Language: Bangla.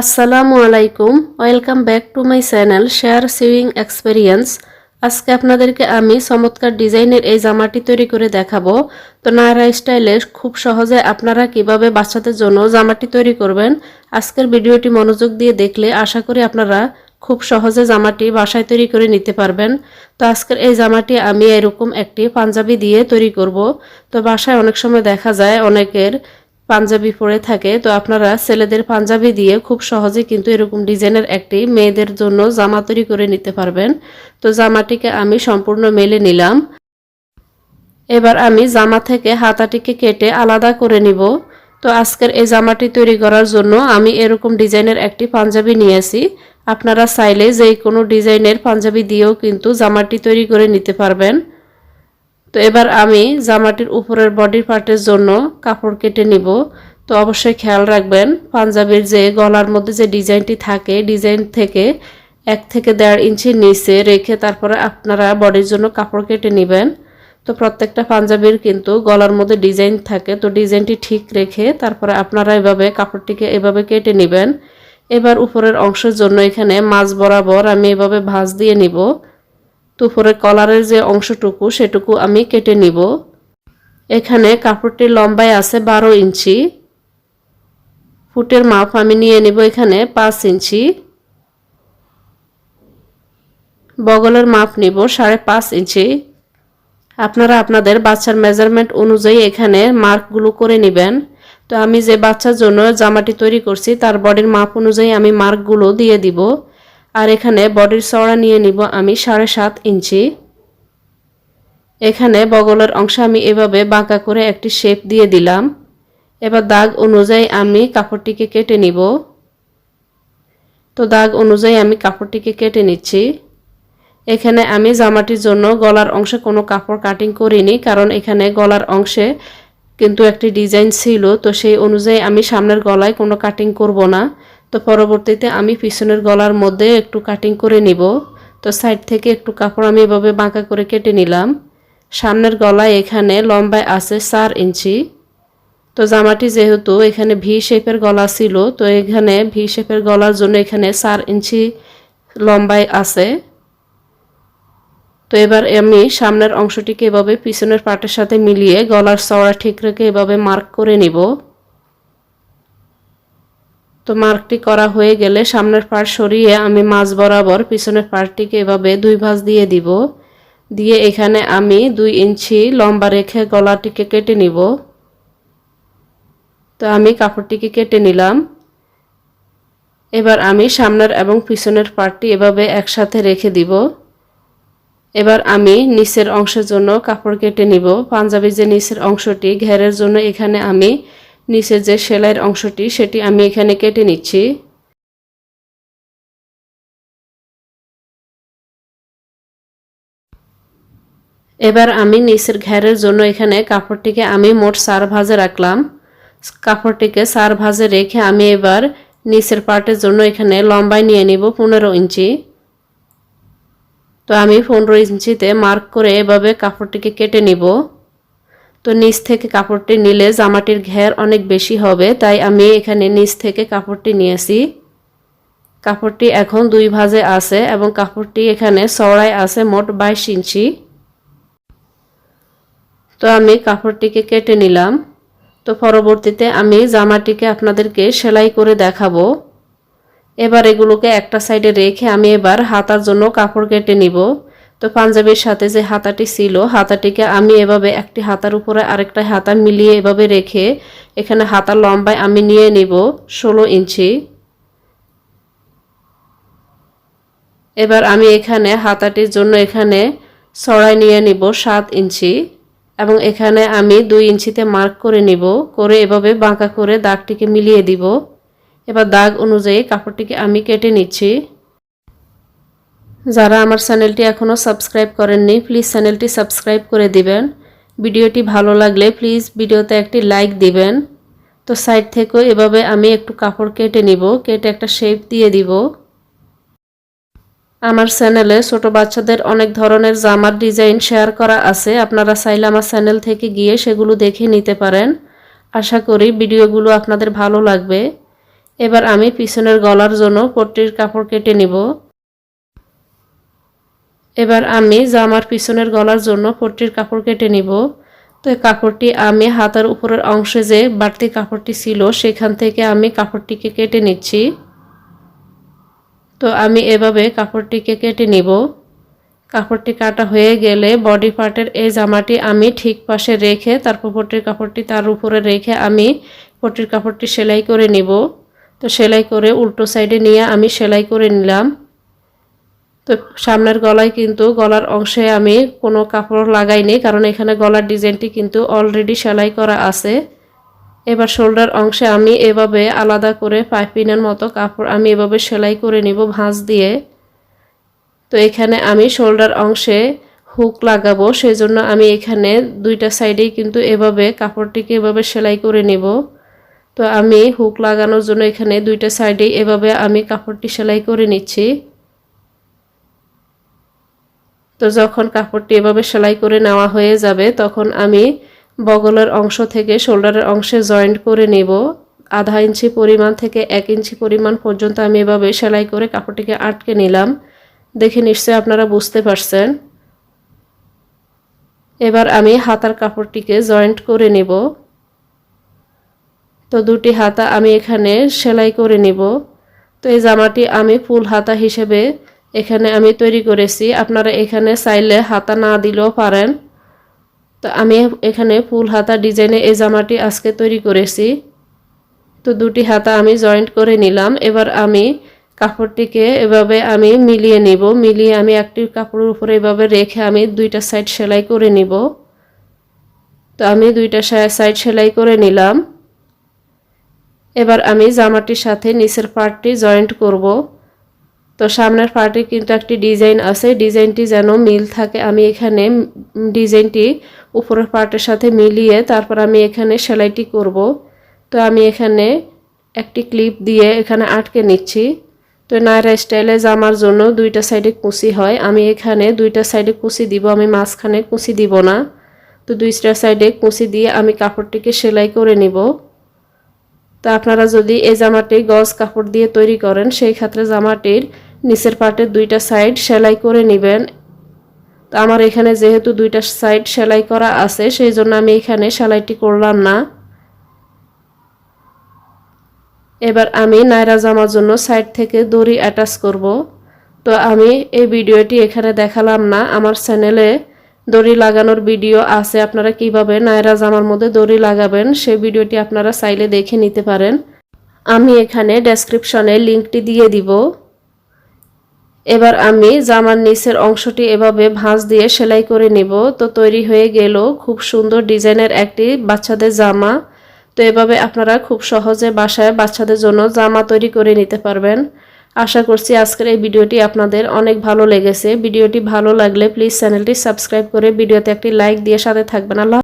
আসসালামু আলাইকুম, welcome back to my channel share swing experience. আজকে আপনাদেরকে আমি চমৎকার ডিজাইনের এই জামাটি তৈরি করে দেখাবো। তো নায়রা স্টাইলে খুব সহজে আপনারা কীভাবে বাচ্চাদের জন্য জামাটি তৈরি করবেন, আজকের ভিডিওটি মনোযোগ দিয়ে দেখলে আশা করি আপনারা খুব সহজে জামাটি বাসায় তৈরি করে নিতে পারবেন। তো আজকের এই জামাটি আমি এরকম একটি পাঞ্জাবি দিয়ে তৈরি করব। তো বাসায় অনেক সময় দেখা যায়, অনেকের পাঞ্জাবি পরে থাকে, তো আপনারা ছেলেদের পাঞ্জাবি দিয়ে খুব সহজে কিন্তু এরকম ডিজাইনের একটি মেয়েদের জন্য জামা তৈরি করে নিতে পারবেন। তো জামাটিকে আমি সম্পূর্ণ মেলে নিলাম। এবার আমি জামা থেকে হাতাটিকে কেটে আলাদা করে নিব। তো আজকের এই জামাটি তৈরি করার জন্য আমি এরকম ডিজাইনের একটি পাঞ্জাবি নিয়ে নিয়েছি আপনারা চাইলে যে কোনো ডিজাইনের পাঞ্জাবি দিয়েও কিন্তু জামাটি তৈরি করে নিতে পারবেন। তো এবার আমি জামাটির উপরের বডি পার্টের জন্য কাপড় কেটে নিব। তো অবশ্যই খেয়াল রাখবেন, পাঞ্জাবির যে গলার মধ্যে যে ডিজাইনটি থাকে, ডিজাইন থেকে এক থেকে দেড় ইঞ্চি নিচে রেখে তারপরে আপনারা বডির জন্য কাপড় কেটে নেবেন। তো প্রত্যেকটা পাঞ্জাবির কিন্তু গলার মধ্যে ডিজাইন থাকে, তো ডিজাইনটি ঠিক রেখে তারপরে আপনারা এভাবে কাপড়টিকে এভাবে কেটে নেবেন। এবার উপরের অংশের জন্য এখানে মাছ বরাবর আমি এভাবে ভাঁজ দিয়ে নিব। দুপুরে কলারের যে অংশটুকু, সেটুকু আমি কেটে নিব। এখানে কাপড়টির লম্বায় আছে বারো ইঞ্চি। ফুটের মাপ আমি নিয়ে নিব এখানে পাঁচ ইঞ্চি। বগলের মাপ নিব সাড়ে পাঁচ ইঞ্চি। আপনারা আপনাদের বাচ্চার মেজারমেন্ট অনুযায়ী এখানে মার্কগুলো করে নেবেন। তো আমি যে বাচ্চার জন্য জামাটি তৈরি করছি, তার বডির মাপ অনুযায়ী আমি মার্কগুলো দিয়ে দিব। আর এখানে বডির চওড়া নিয়ে নিব আমি সাড়ে সাত ইঞ্চি। এখানে বগলের অংশ আমি এভাবে বাঁকা করে একটি শেপ দিয়ে দিলাম। এবার দাগ অনুযায়ী আমি কাপড়টিকে কেটে নিব। তো দাগ অনুযায়ী আমি কাপড়টিকে কেটে নিচ্ছি। এখানে আমি জামাটির জন্য গলার অংশে কোনো কাপড় কাটিং করিনি, কারণ এখানে গলার অংশে কিন্তু একটি ডিজাইন ছিল, তো সেই অনুযায়ী আমি সামনের গলায় কোনো কাটিং করব না। তো পরবর্তীতে আমি পিছনের গলার মধ্যে একটু কাটিং করে নিব। তো সাইড থেকে একটু কাপড় আমি এভাবে বাঁকা করে কেটে নিলাম। সামনের গলায় এখানে লম্বায় আছে চার ইঞ্চি। তো জামাটি যেহেতু এখানে ভি শেপের গলা ছিল, তো এখানে ভি শেপের গলার জন্য এখানে চার ইঞ্চি লম্বায় আছে। তো এবার আমি সামনের অংশটিকে এভাবে পিছনের পাটের সাথে মিলিয়ে গলার চওড়া ঠিক রেখে এভাবে মার্ক করে নিব। তো মার্কটি করা হয়ে গেলে সামনের পার্ট সরিয়ে আমি মাছ বরাবর পিছনের পার্টটিকে এভাবে দুই ভাঁজ দিয়ে দিব। দিয়ে এখানে আমি দুই ইঞ্চি লম্বা রেখে গলাটিকে কেটে নিব। তো আমি কাপড়টিকে কেটে নিলাম। এবার আমি সামনের এবং পিছনের পার্টটি এভাবে একসাথে রেখে দিব। এবার আমি নিচের অংশের জন্য কাপড় কেটে নিব। পাঞ্জাবির যে নিচের অংশটি, ঘেরের জন্য এখানে আমি নিচের যে সেলাইয়ের অংশটি, সেটি আমি এখানে কেটে নিচ্ছি। এবার আমি নিচের ঘেরের জন্য এখানে কাপড়টিকে আমি মোট সার ভাজে রাখলাম। কাপড়টিকে সার ভাজে রেখে আমি এবার নিচের পার্টের জন্য এখানে লম্বায় নিয়ে নিব পনেরো ইঞ্চি। তো আমি পনেরো ইঞ্চিতে মার্ক করে এভাবে কাপড়টিকে কেটে নিব। তো নিচ থেকে কাপড়টি নিলে জামাটির ঘের অনেক বেশি হবে, তাই আমি এখানে নিচ থেকে কাপড়টি নিয়েছি। কাপড়টি এখন দুই ভাজে আছে এবং কাপড়টি এখানে চড়াই আছে মোট বাইশ ইঞ্চি। তো আমি কাপড়টিকে কেটে নিলাম। তো পরবর্তীতে আমি জামাটিকে আপনাদেরকে সেলাই করে দেখাবো। এবার এগুলোকে একটা সাইডে রেখে আমি এবার হাতার জন্য কাপড় কেটে নিব। তো পাঞ্জাবির সাথে যে হাতাটি ছিল, হাতাটিকে আমি এভাবে একটি হাতার উপরে আরেকটা হাতা মিলিয়ে এভাবে রেখে এখানে হাতার লম্বায় আমি নিয়ে নিব ষোলো ইঞ্চি। এবার আমি এখানে হাতাটির জন্য এখানে সরাই নিয়ে নিব সাত ইঞ্চি এবং এখানে আমি দুই ইঞ্চিতে মার্ক করে নিব, করে এভাবে বাঁকা করে দাগটিকে মিলিয়ে দিব। এবার দাগ অনুযায়ী কাপড়টিকে আমি কেটে নিচ্ছি। যারা আমার চ্যানেলটি এখনও সাবস্ক্রাইব করেননি প্লিজ চ্যানেলটি সাবস্ক্রাইব করে দিবেন। ভিডিওটি ভালো লাগলে প্লিজ ভিডিওতে একটি লাইক দিবেন। তো সাইড থেকেও এভাবে আমি একটু কাপড় কেটে নিব, কেটে একটা শেপ দিয়ে দিব। আমার চ্যানেলে ছোট বাচ্চাদের অনেক ধরনের জামার ডিজাইন শেয়ার করা আছে, আপনারা চাইলে আমার চ্যানেল থেকে গিয়ে সেগুলো দেখে নিতে পারেন। আশা করি ভিডিওগুলো আপনাদের ভালো লাগবে। এবার আমি পিছনের গলার জন্য পট্টির কাপড় কেটে নিব। এবার আমি জামার পিছনের গলার জন্য পট্টির কাপড় কেটে নিব। তো এই কাপড়টি আমি হাতার উপরের অংশে যে বাড়তি কাপড়টি ছিল, সেখান থেকে আমি কাপড়টিকে কেটে নিচ্ছি। তো আমি এভাবে কাপড়টিকে কেটে নিব। কাপড়টি কাটা হয়ে গেলে বডি পার্টের এই জামাটি আমি ঠিক পাশে রেখে, তারপর পটির কাপড়টি তার উপরে রেখে আমি পটির কাপড়টি সেলাই করে নিব। তো সেলাই করে উল্টো সাইডে নিয়ে আমি সেলাই করে নিলাম। তো সামনের গলায় কিন্তু গলার অংশে আমি কোনো কাপড় লাগাইনি, কারণ এখানে গলার ডিজাইনটি কিন্তু অলরেডি সেলাই করা আছে। এবার শোল্ডার অংশে আমি এভাবে আলাদা করে পাইপিনের মতো কাপড় আমি এভাবে সেলাই করে নিব ভাঁজ দিয়ে। তো এখানে আমি শোল্ডার অংশে হুক লাগাবো সেই জন্য আমি এখানে দুইটা সাইডেই কিন্তু এভাবে কাপড়টিকে এভাবে সেলাই করে নিব। তো আমি হুক লাগানোর জন্য এখানে দুইটা সাইডেই এভাবে আমি কাপড়টি সেলাই করে নিচ্ছি। তো যখন কাপড়টি এভাবে সেলাই করে নেওয়া হয়ে যাবে, তখন আমি বগলের অংশ থেকে শোল্ডারের অংশে জয়েন্ট করে নেব। আধা ইঞ্চি পরিমাণ থেকে এক ইঞ্চি পরিমাণ পর্যন্ত আমি এভাবে সেলাই করে কাপড়টিকে আটকে নিলাম। দেখে নিশ্চয়ই আপনারা বুঝতে পারছেন। এবার আমি হাতার কাপড়টিকে জয়েন্ট করে নেব। তো দুটি হাতা আমি এখানে সেলাই করে নিব। তো এই জামাটি আমি ফুল হাতা হিসেবে এখানে আমি তৈরি করেছি। আপনারা এখানে চাইলে হাতা না দিলেও পারেন। তো আমি এখানে ফুল হাতা ডিজাইনে এই জামাটি আজকে তৈরি করেছি। তো দুটি হাতা আমি জয়েন্ট করে নিলাম। এবার আমি কাপড়টিকে এভাবে আমি মিলিয়ে নিব। মিলিয়ে আমি একটি কাপড়ের উপরে এভাবে রেখে আমি দুইটা সাইড সেলাই করে নিব। তো আমি দুইটা সাইড সেলাই করে নিলাম। এবার আমি জামাটির সাথে নিচের পার্টটি জয়েন্ট করব। তো সামনের পার্টে কিন্তু একটি ডিজাইন আছে। ডিজাইনটি যেন মিল থাকে। আমি এখানে ডিজাইনটি উপরের পার্টের সাথে মিলিয়ে তারপর আমি এখানে সেলাইটি করব। তো আমি এখানে একটি ক্লিপ দিয়ে এখানে আটকে নিচ্ছি। তো নায়রা স্টাইলে জামার জন্য দুইটা সাইডে কুচি হয়। আমি এখানে দুইটা সাইডে কুচি দিব, আমি মাঝখানে কুচি দিব না। তো দুইটা সাইডে কুচি দিয়ে আমি কাপড়টিকে সেলাই করে নিব। তো আপনারা যদি এই জামাটি গজ কাপড় দিয়ে তৈরি করেন, সেই ক্ষেত্রে জামাটির নিচের পার্টের দুইটা সাইড সেলাই করে নেবেন। তো আমার এখানে যেহেতু দুইটা সাইড সেলাই করা আছে, সেই জন্য আমি এখানে সেলাইটি করলাম না। এবার আমি নায়রা জামার জন্য সাইড থেকে দড়ি অ্যাটাচ করব। তো আমি এই ভিডিওটি এখানে দেখালাম না। আমার চ্যানেলে দড়ি লাগানোর ভিডিও আছে। আপনারা কীভাবে নায়রা জামার মধ্যে দড়ি লাগাবেন, সেই ভিডিওটি আপনারা চাইলে দেখে নিতে পারেন। আমি এখানে ডেসক্রিপশনে লিঙ্কটি দিয়ে দিব। এবার আমি জামার নিচের অংশটি এভাবে ভাঁজ দিয়ে সেলাই করে নিব। তো তৈরি হয়ে গেল খুব সুন্দর ডিজাইনের একটি বাচ্চাদের জামা। তো এভাবে আপনারা খুব সহজে বাসায় বাচ্চাদের জন্য জামা তৈরি করে নিতে পারবেন। আশা করছি আজকের এই ভিডিওটি আপনাদের অনেক ভালো লেগেছে। ভিডিওটি ভালো লাগলে প্লিজ চ্যানেলটি সাবস্ক্রাইব করে ভিডিওতে একটি লাইক দিয়ে সাথে থাকবেন। আল্লাহ